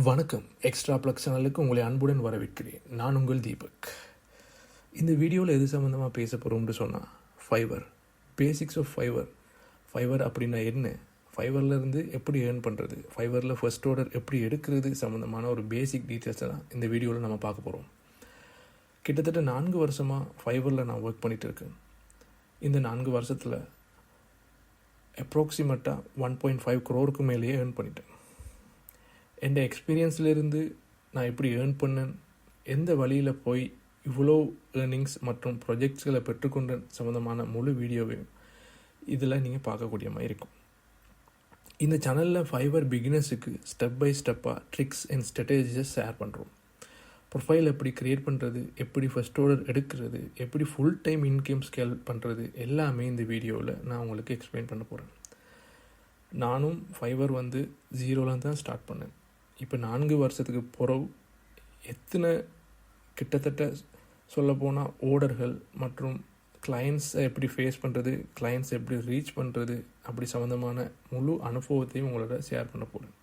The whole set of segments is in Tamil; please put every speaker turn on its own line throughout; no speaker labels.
வணக்கம். எக்ஸ்ட்ரா ப்ளக் சேனலுக்கு உங்களை அன்புடன் வரவேற்கிறேன். நான் உங்கள் தீபக். இந்த வீடியோவில் எது சம்மந்தமாக பேச போகிறோம்னு சொன்னால் Fiverr basics of Fiverr Fiverr அப்படின்னா என்ன? ஃபைவர்லேருந்து எப்படி ஏர்ன் பண்ணுறது ஃபைவரில் ஃபர்ஸ்ட் ஆர்டர் எப்படி எடுக்கிறது? சம்மந்தமான ஒரு பேசிக் டீட்டெயில்ஸை தான் இந்த வீடியோவில் நம்ம பார்க்க போகிறோம் கிட்டத்தட்ட நான்கு வருஷமாக ஃபைவரில் நான் ஒர்க் பண்ணிகிட்டு இருக்கேன். இந்த நான்கு வருஷத்தில் அப்ராக்சிமேட்டாக ஒன் பாயிண்ட் ஃபைவ் க்ரோருக்கு மேலேயே ஏர்ன் பண்ணிட்டேன். என் எக்ஸ்பீரியன்ஸ்லேருந்து நான் எப்படி ஏர்ன் பண்ணேன்? எந்த வழியில் போய் இவ்வளோ ஏர்னிங்ஸ் மற்றும் ப்ரொஜெக்ட்ஸ்களை பெற்றுக்கொண்ட சம்மந்தமான முழு வீடியோவையும் இதில் நீங்கள் பார்க்கக்கூடிய மாதிரி இருக்கும். இந்த சேனலில் ஃபைபர் பிகினர்ஸுக்கு ஸ்டெப் பை ஸ்டெப்பாக ட்ரிக்ஸ் அண்ட் ஸ்ட்ராட்டஜிஸை ஷேர் பண்ணுறோம் ப்ரொஃபைல் எப்படி க்ரியேட் பண்ணுறது எப்படி ஃபஸ்ட் ஆர்டர் எடுக்கிறது எப்படி ஃபுல் டைம் இன்கம் ஸ்கேல் பண்ணுறது எல்லாமே இந்த வீடியோவில் நான் உங்களுக்கு எக்ஸ்பிளைன் பண்ண போகிறேன் நானும் ஃபைவர் வந்து ஜீரோவில் தான் ஸ்டார்ட் பண்ணேன். இப்போ நான்கு வருஷத்துக்கு பிறகு எத்தனை கிட்டத்தட்ட சொல்லப்போனால் ஓடர்கள் மற்றும் கிளைண்ட்ஸை எப்படி ஃபேஸ் பண்ணுறது கிளைண்ட்ஸ் எப்படி ரீச் பண்ணுறது அப்படி சம்மந்தமான முழு அனுபவத்தையும் உங்களோட ஷேர் பண்ண போகிறேன்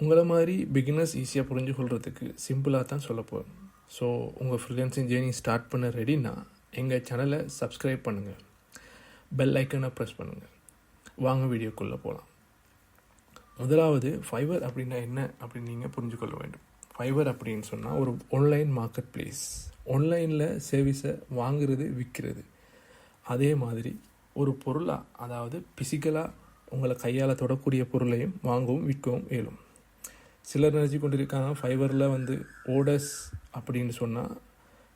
உங்களை மாதிரி பிகினர்ஸ் ஈஸியாக புரிஞ்சு கொள்கிறதுக்கு சிம்பிளாக தான் சொல்ல போகிறேன் ஸோ உங்கள் ஃப்ரீலான்சிங் ஜேர்னி ஸ்டார்ட் பண்ண ரெடினா எங்கள் சேனலை சப்ஸ்கிரைப் பண்ணுங்கள் பெல் ஐக்கனை ப்ரெஸ் பண்ணுங்கள் வாங்க வீடியோக்குள்ளே போகலாம் முதலாவது ஃபைபர் அப்படின்னா என்ன அப்படின்னு நீங்கள் புரிஞ்சுக்கொள்ள வேண்டும். ஃபைபர் அப்படின்னு சொன்னால் ஒரு ஆன்லைன் மார்க்கெட் பிளேஸ் ஆன்லைனில் சர்வீஸை வாங்குறது விற்கிறது அதே மாதிரி ஒரு பொருளாக அதாவது ஃபிசிக்கலாக உங்களை கையால் தொடக்கூடிய பொருளையும் வாங்கவும் விற்கவும் இயலும். சிலர் நினச்சி கொண்டிருக்காங்க ஃபைபரில் வந்து ஓடர்ஸ் அப்படின்னு சொன்னால்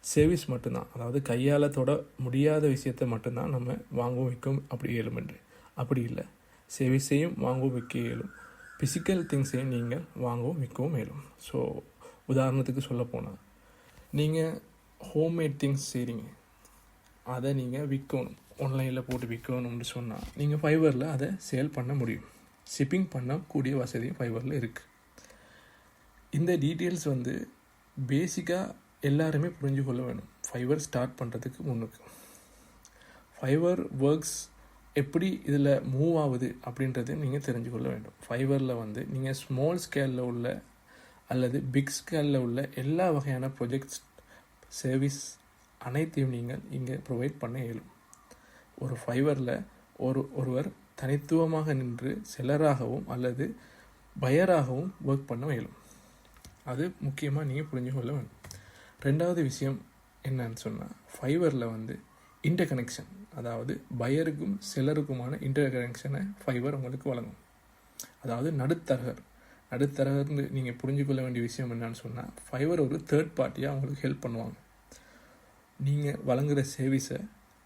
சர்வீஸ் மட்டும்தான். அதாவது கையால் தொட முடியாத விஷயத்தை மட்டும்தான் நம்ம வாங்கவும் விற்கவும் அப்படி இயலும் என்று அப்படி இல்லை. செவிசையும் வாங்கவும் விற்க இயலும். ஃபிசிக்கல் திங்ஸையும் நீங்கள் வாங்கவும் விற்கவும் இயலும் ஸோ உதாரணத்துக்கு சொல்ல போனால் நீங்கள் ஹோம்மேட் திங்ஸ் செய்கிறீங்க அதை நீங்கள் விற்கணும் ஆன்லைனில் போட்டு விற்கணும்னு சொன்னால் நீங்கள் ஃபைவரில் அதை சேல் பண்ண முடியும். ஷிப்பிங் பண்ணக்கூடிய வசதியும் ஃபைவரில் இருக்குது இந்த டீட்டெயில்ஸ் வந்து பேசிக்காக எல்லாருமே புரிஞ்சு கொள்ள வேணும். ஃபைவர் ஸ்டார்ட் பண்ணுறதுக்கு முன்னுக்கு. ஃபைவர் ஒர்க்ஸ் எப்படி இதில் மூவ் ஆகுது அப்படின்றது நீங்கள் தெரிஞ்சு கொள்ள வேண்டும். ஃபைபரில் வந்து நீங்கள் ஸ்மால் ஸ்கேலில் உள்ள அல்லது பிக் ஸ்கேலில் உள்ள எல்லா வகையான ப்ரொஜெக்ட்ஸ் சர்வீஸ் அனைத்தையும் நீங்கள் இங்கே ப்ரொவைட் பண்ண இயலும். ஒரு ஃபைபரில் ஒரு ஒருவர் தனித்துவமாக நின்று செலராகவும் அல்லது பயராகவும் ஒர்க் பண்ண இயலும். அது முக்கியமாக நீங்கள் புரிஞ்சு கொள்ள வேண்டும். ரெண்டாவது விஷயம் என்னன்னு சொன்னால் ஃபைபரில் வந்து இன்டர் கனெக்ஷன் அதாவது பயருக்கும் செல்லருக்குமான இன்டர் கனெக்ஷனை ஃபைபர் உங்களுக்கு வழங்கும். அதாவது நடுத்தரகர். நடுத்தரகர்னு நீங்கள் புரிஞ்சுக்கொள்ள வேண்டிய விஷயம் என்னன்னு சொன்னால் ஃபைபர் ஒரு தேர்ட் பார்ட்டியாக உங்களுக்கு ஹெல்ப் பண்ணுவாங்க. நீங்கள் வழங்குகிற சேவிஸை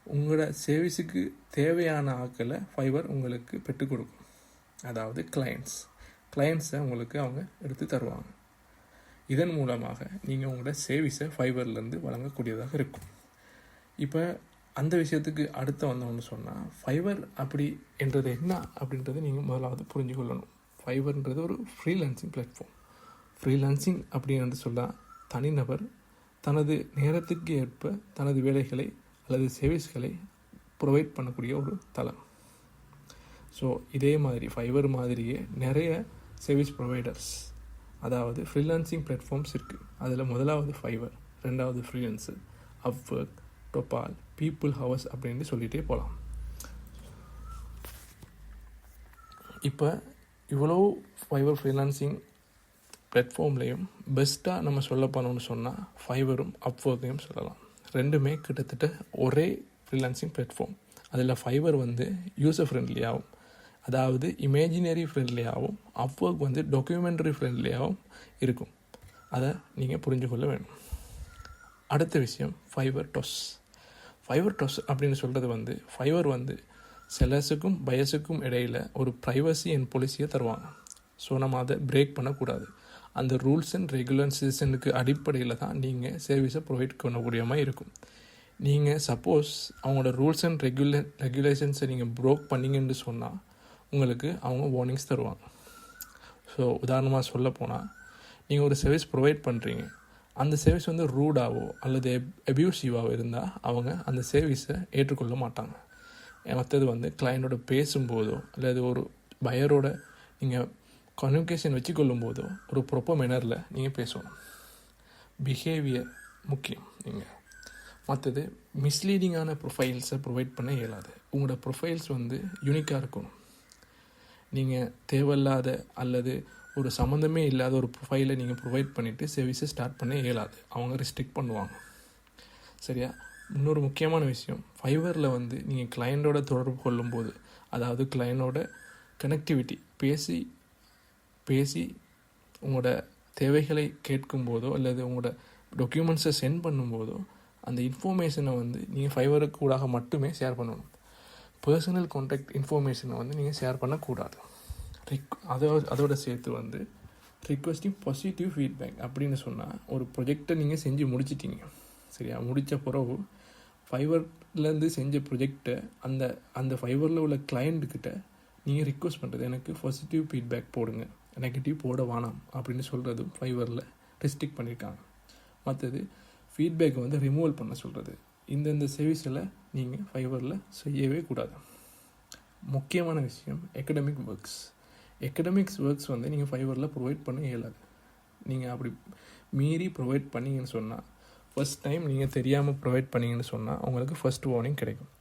உங்களோட சேவிஸுக்கு தேவையான ஆக்களை ஃபைபர் உங்களுக்கு பெற்றுக் கொடுக்கும். அதாவது கிளைண்ட்ஸ் கிளைண்ட்ஸை உங்களுக்கு அவங்க எடுத்து தருவாங்க. இதன் மூலமாக நீங்கள் உங்களோட சேவிஸை ஃபைபர்லேருந்து வழங்கக்கூடியதாக இருக்கும். இப்போ அந்த விஷயத்துக்கு அடுத்து வந்தோம்னு சொன்னால் ஃபைபர் அப்படி என்றது என்ன அப்படின்றத நீங்கள் முதலாவது புரிஞ்சு கொள்ளணும். ஃபைபர்ன்றது ஒரு ஃப்ரீலான்சிங் பிளாட்ஃபார்ம் ஃப்ரீலான்சிங் அப்படின்னு சொன்னால் தனிநபர் தனது நேரத்துக்கு ஏற்ப தனது வேலைகளை அல்லது சர்வீஸ்களை ப்ரொவைட் பண்ணக்கூடிய ஒரு தளம். ஸோ இதே மாதிரி ஃபைபர் மாதிரியே நிறைய சர்வீஸ் ப்ரொவைடர்ஸ் அதாவது ஃப்ரீலான்சிங் பிளாட்ஃபார்ம்ஸ் இருக்குது அதில் முதலாவது ஃபைபர் ரெண்டாவது ஃப்ரீலான்ஸு அப்ஒர்க் டொபால் பீப்புள் ஹவர்ஸ் அப்படின்னு சொல்லிகிட்டே போகலாம் இப்போ இவ்வளோ ஃபைவர் ஃப்ரீலான்சிங் பிளாட்ஃபார்ம்லேயும் பெஸ்ட்டாக நம்ம சொல்ல போனோம்னு சொன்னால் ஃபைவரும் அப்ஒர்க்கையும் சொல்லலாம். ரெண்டுமே கிட்டத்தட்ட ஒரே ஃப்ரீலான்சிங் பிளாட்ஃபார்ம் அதில் ஃபைவர் வந்து யூசர் ஃப்ரெண்ட்லியாகவும் அதாவது இமேஜினரி ஃப்ரெண்ட்லியாகவும் அப்ஒர்க் வந்து டாக்குமெண்ட்ரி ஃப்ரெண்ட்லியாகவும் இருக்கும். அதை நீங்கள் புரிஞ்சு கொள்ள வேணும். அடுத்த விஷயம் ஃபைபர் டொஸ் ஃபைவர் டொஸ் அப்படின்னு சொல்கிறது வந்து ஃபைவர் வந்து செலர்ஸுக்கும் பயஸுக்கும் இடையில் ஒரு ப்ரைவசி அண்ட் பாலிசியை தருவாங்க. ஸோ நம்ம அதை பிரேக் பண்ணக்கூடாது. அந்த ரூல்ஸ் அண்ட் ரெகுலன்சேஷனுக்கு அடிப்படையில் தான் நீங்கள் சர்வீஸை ப்ரொவைட் பண்ணக்கூடிய மாதிரி இருக்கும். நீங்கள் சப்போஸ் அவங்களோட ரூல்ஸ் அண்ட் ரெகுலே ரெகுலேஷன்ஸை நீங்கள் ப்ரோக் பண்ணீங்கன்னு சொன்னால் உங்களுக்கு அவங்க வார்னிங்ஸ் தருவாங்க. ஸோ உதாரணமாக சொல்ல போனால் நீங்கள் ஒரு சர்வீஸ் ப்ரொவைட் பண்ணுறீங்க அந்த சர்வீஸ் வந்து ரூடாவோ அல்லது அப்யூசிவாவோ இருந்தால் அவங்க அந்த சர்வீஸை ஏற்றுக்கொள்ள மாட்டாங்க. மற்றது வந்து கிளைண்டோட பேசும்போதோ அல்லது ஒரு பயரோட நீங்கள் கம்யூனிகேஷன் வச்சுக்கொள்ளும் போதோ ஒரு ப்ராப்பர் மேனரில் நீங்கள் பேசணும். பிஹேவியர் முக்கியம் நீங்கள் மற்றது மிஸ்லீடிங்கான ப்ரொஃபைல்ஸை ப்ரொவைட் பண்ண இயலாது. உங்களோட ப்ரொஃபைல்ஸ் வந்து யூனிக்காக இருக்கணும். நீங்கள் தேவையில்லாத அல்லது ஒரு சம்மந்தமே இல்லாத ஒரு ப்ரொஃபைலை நீங்கள் ப்ரொவைட் பண்ணிவிட்டு சர்வீஸை ஸ்டார்ட் பண்ண இயலாது. அவங்க ரெஸ்ட்ரிக்ட் பண்ணுவாங்க. சரியா? இன்னொரு முக்கியமான விஷயம். ஃபைவரில் வந்து நீங்கள் கிளையண்டோட தொடர்பு கொள்ளும்போது அதாவது கிளையண்டோட கனெக்டிவிட்டி பேசி பேசி உங்களோட தேவைகளை கேட்கும்போதோ அல்லது உங்களோட டாக்குமெண்ட்ஸை சென்ட் பண்ணும்போதோ அந்த இன்ஃபர்மேஷனை வந்து நீங்கள் ஃபைவருக்கு கூடாக மட்டுமே ஷேர் பண்ணணும். பர்சனல் கான்டாக்ட் இன்ஃபர்மேஷனை வந்து நீங்கள் ஷேர் பண்ணக்கூடாது. ரிக் அதோ அதோட சேர்த்து வந்து ரிக்வஸ்டிங் பாசிட்டிவ் ஃபீட்பேக் அப்படின்னு சொன்னால் ஒரு ப்ரொஜெக்டை நீங்கள் செஞ்சு முடிச்சிட்டிங்க. சரியா? முடித்த பிறகு ஃபைவர்லேருந்து செஞ்ச ப்ரொஜெக்டை அந்த அந்த ஃபைவரில் உள்ள கிளையண்ட்டுக்கிட்ட நீங்கள் ரிக்வஸ்ட் பண்ணுறது எனக்கு பாசிட்டிவ் ஃபீட்பேக் போடுங்க. நெகட்டிவ் போட வேணாம் அப்படின்னு சொல்கிறது ஃபைவரில் ரெஸ்ட்ரிக்ட் பண்ணியிருக்காங்க மற்றது ஃபீட்பேக்கை வந்து ரிமூவல் பண்ண சொல்கிறது இந்தந்த சர்வீஸில் நீங்கள் ஃபைவரில் செய்யவே கூடாது. முக்கியமான விஷயம் எக்கடமிக் ஒர்க்ஸ் எக்கடமிக்ஸ் ஒர்க்ஸ் வந்து நீங்கள் ஃபைவரில் ப்ரொவைட் பண்ண இயலாது. நீங்கள் அப்படி மீறி ப்ரொவைட் பண்ணீங்கன்னு சொன்னால் ஃபஸ்ட் டைம் நீங்கள் தெரியாமல் ப்ரொவைட் பண்ணீங்கன்னு சொன்னால் உங்களுக்கு ஃபஸ்ட் வார்னிங் கிடைக்கும்.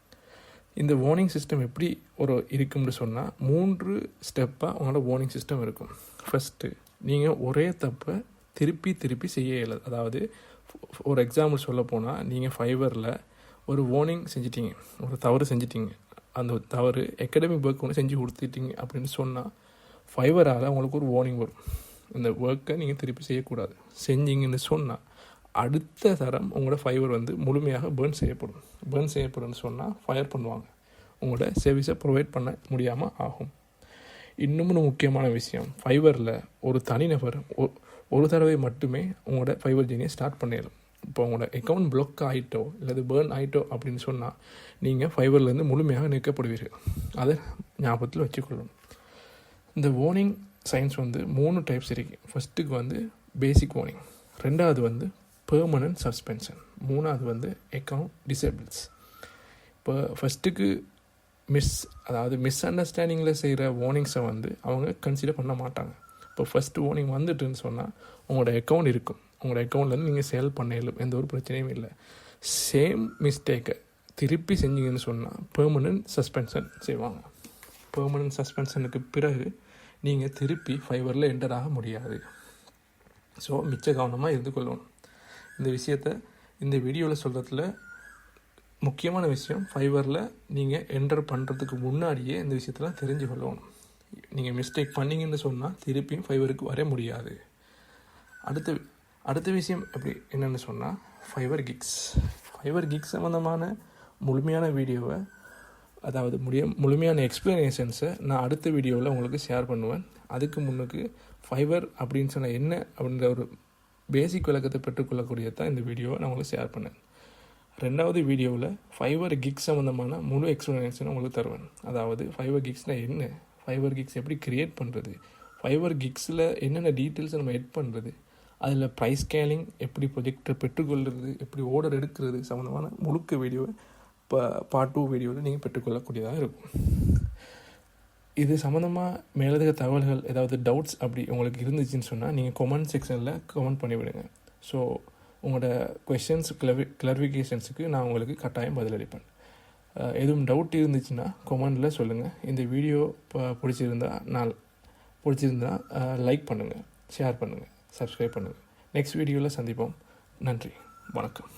இந்த வார்னிங் சிஸ்டம் எப்படி ஒரு இருக்கும்னு சொன்னால் மூன்று ஸ்டெப்பாக உங்களோட வார்னிங் சிஸ்டம் இருக்கும். ஃபஸ்ட்டு நீங்கள் ஒரே தப்பை திருப்பி திருப்பி செய்ய இயலாது. அதாவது ஒரு எக்ஸாம்பிள் சொல்ல போனால் நீங்கள் ஃபைவரில் ஒரு வார்னிங் செஞ்சிட்டீங்க. ஒரு தவறு செஞ்சிட்டீங்க. அந்த தவறு எக்கடமிக் ஒர்க் ஒன்று செஞ்சு கொடுத்துட்டீங்க அப்படின்னு சொன்னால் ஃபைவரால் உங்களுக்கு ஒரு வார்னிங் வரும். அந்த ஒர்க்கை நீங்கள் திருப்பி செய்யக்கூடாது. செஞ்சீங்கன்னு சொன்னால் அடுத்த தரம் உங்களோட ஃபைவர் வந்து முழுமையாக பேர்ன் செய்யப்படும். பேர்ன் செய்யப்படும்னு சொன்னால் ஃபயர் பண்ணுவாங்க. உங்களோட சர்வீஸை ப்ரொவைட் பண்ண முடியாமல் ஆகும். இன்னும் முக்கியமான விஷயம் ஃபைபரில் ஒரு தனிநபர் ஒ- ஒரு தடவை மட்டுமே உங்களோட ஃபைவர் ஜேனியை ஸ்டார்ட் பண்ணிடலாம். இப்போ உங்களோட அக்கௌண்ட் பிளாக் ஆகிட்டோ இல்லை பேர்ன் ஆகிட்டோ அப்படின்னு சொன்னால் நீங்கள் ஃபைபர்லேருந்து முழுமையாக நிற்கப்படுவீர்கள் அதை ஞாபகத்தில் வச்சுக்கொள்ளணும். இந்த வார்னிங் சயின்ஸ் வந்து மூணு டைப்ஸ் இருக்குது ஃபஸ்ட்டுக்கு வந்து பேசிக் வார்னிங் ரெண்டாவது வந்து பெர்மனன்ட் சஸ்பென்ஷன் மூணாவது வந்து அக்கௌண்ட் டிசேபிள்ஸ் இப்போ ஃபஸ்ட்டுக்கு மிஸ் அதாவது மிஸ் அண்டர்ஸ்டாண்டிங்கில் செய்கிற வார்னிங்ஸை வந்து அவங்க கன்சிடர் பண்ண மாட்டாங்க. இப்போ ஃபஸ்ட்டு வார்னிங் வந்துட்டுன்னு சொன்னால் உங்களோட அக்கௌண்ட் இருக்கும். உங்களோட அக்கௌண்ட்லேருந்து நீங்கள் சேல் பண்ணலும் எந்த ஒரு பிரச்சனையும் இல்லை. சேம் மிஸ்டேக்கை திருப்பி செஞ்சீங்கன்னு சொன்னால் பெர்மனன்ட் சஸ்பென்ஷன் செய்வாங்க. பெர்மனன்ட் சஸ்பென்ஷனுக்கு பிறகு நீங்கள் திருப்பி ஃபைவரில் என்டர் ஆக முடியாது. ஸோ மிச்ச கவனமாக இருந்து கொள்ளணும். இந்த விஷயத்த இந்த வீடியோவில் சொல்கிறதுல முக்கியமான விஷயம் ஃபைவரில் நீங்கள் என்டர் பண்ணுறதுக்கு முன்னாடியே இந்த விஷயத்தெல்லாம் தெரிஞ்சு கொள்ளணும். நீங்கள் மிஸ்டேக் பண்ணிங்கன்னு சொன்னால் திருப்பியும் ஃபைவருக்கு வர முடியாது. அடுத்த அடுத்த விஷயம் எப்படி என்னென்னு சொன்னால் ஃபைவர் கிக்ஸ் ஃபைவர் கிக்ஸ் சம்மந்தமான முழுமையான வீடியோவை அதாவது முடிய முழுமையான எக்ஸ்ப்ளனேஷன்ஸை நான் அடுத்த வீடியோவில் உங்களுக்கு ஷேர் பண்ணுவேன். அதுக்கு முன்னுக்கு ஃபைபர் அப்படின்னு சொன்னால் என்ன அப்படின்ற ஒரு பேசிக் விளக்கத்தை பெற்றுக்கொள்ளக்கூடியது தான் இந்த வீடியோவை நான் உங்களுக்கு ஷேர் பண்ணேன். ரெண்டாவது வீடியோவில் ஃபைபர் கிக்ஸ் சம்மந்தமான முழு எக்ஸ்ப்ளனேஷன் உங்களுக்கு தருவேன். அதாவது ஃபைவர் கிக்ஸ்னால் என்ன? ஃபைபர் கிக்ஸ் எப்படி கிரியேட் பண்ணுறது ஃபைபர் கிக்ஸில் என்னென்ன டீட்டெயில்ஸ் நம்ம எட் பண்ணுறது அதில் ப்ரைஸ் ஸ்கேலிங் எப்படி ப்ரொஜெக்டை பெற்றுக்கொள்வது எப்படி ஓர்டர் எடுக்கிறது? சம்மந்தமான முழுக்க வீடியோவை பார்ட் டூ வீடியோவில் நீங்கள் பெற்றுக்கொள்ளக்கூடியதாக இருக்கும். இது சம்மந்தமாக மேலதிக தகவல்கள் ஏதாவது டவுட்ஸ் அப்படி உங்களுக்கு இருந்துச்சுன்னு சொன்னால் நீங்கள் கமெண்ட் செக்ஷனில் கமெண்ட் பண்ணிவிடுங்க. ஸோ உங்களோட கொஷின்ஸ் கிளவி கிளரிஃபிகேஷன்ஸுக்கு நான் உங்களுக்கு கட்டாயம் பதிலளிப்பேன் எதுவும் டவுட் இருந்துச்சுன்னா கொமெண்டில் சொல்லுங்கள் இந்த வீடியோ இப்போ பிடிச்சிருந்தா நான் பிடிச்சிருந்தா லைக் பண்ணுங்கள் ஷேர் பண்ணுங்கள் சப்ஸ்கிரைப் பண்ணுங்கள் நெக்ஸ்ட் வீடியோவில் சந்திப்போம். நன்றி வணக்கம்.